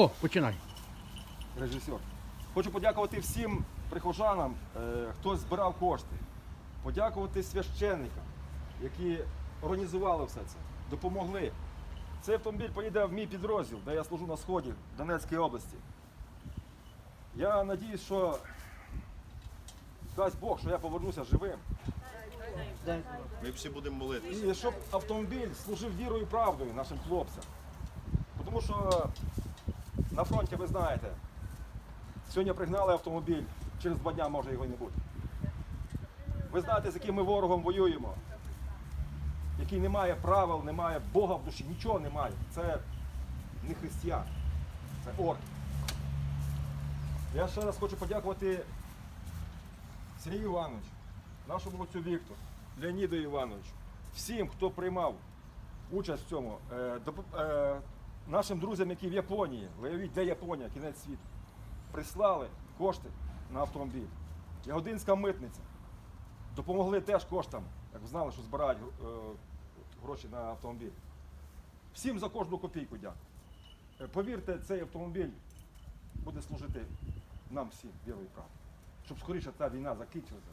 О, починай. режисер. Хочу подякувати всім прихожанам, е, хто збирав кошти. Подякувати священникам, які організували все це, допомогли. Цей автомобіль поїде в мій підрозділ, де я служу на сході Донецької області. Я надіюсь, що дасть Бог, що я повернуся живим. Ми всі будемо молитися. І щоб автомобіль служив вірою і правдою нашим хлопцям. Тому що на фронті ви знаєте, сьогодні пригнали автомобіль, через два дня може його не бути. Ви знаєте, з яким ми ворогом воюємо, який не має правил, не має Бога в душі, нічого немає. Це не християн, це орки. Я ще раз хочу подякувати Сергію Івановичу, нашому отцю Віктору, Леоніду Івановичу, всім, хто приймав участь в цьому, е, е, нашим друзям, які в Японії, виявіть, де Японія, кінець світу, прислали кошти на автомобіль. Ягодинська митниця. Допомогли теж коштам, як знали, що збирають е, гроші на автомобіль. Всім за кожну копійку дякую. Е, Повірте, цей автомобіль буде служити нам всім вірою і. Щоб скоріше ця війна закінчилася.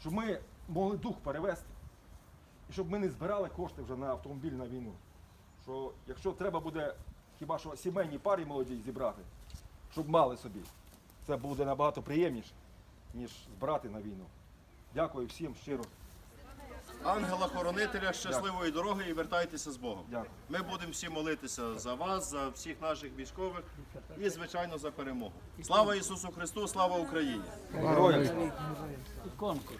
Щоб ми могли дух перевести. І щоб ми не збирали кошти вже на автомобіль на війну. Що якщо треба буде хіба що сімейній парі молодій зібрати, щоб мали собі, це буде набагато приємніше, ніж збирати на війну. Дякую всім щиро. Ангела-хоронителя, щасливої дороги і вертайтеся з Богом. Дякую. Ми будемо всі молитися за вас, за всіх наших військових і, звичайно, за перемогу. Слава Ісусу Христу, слава Україні! Героям!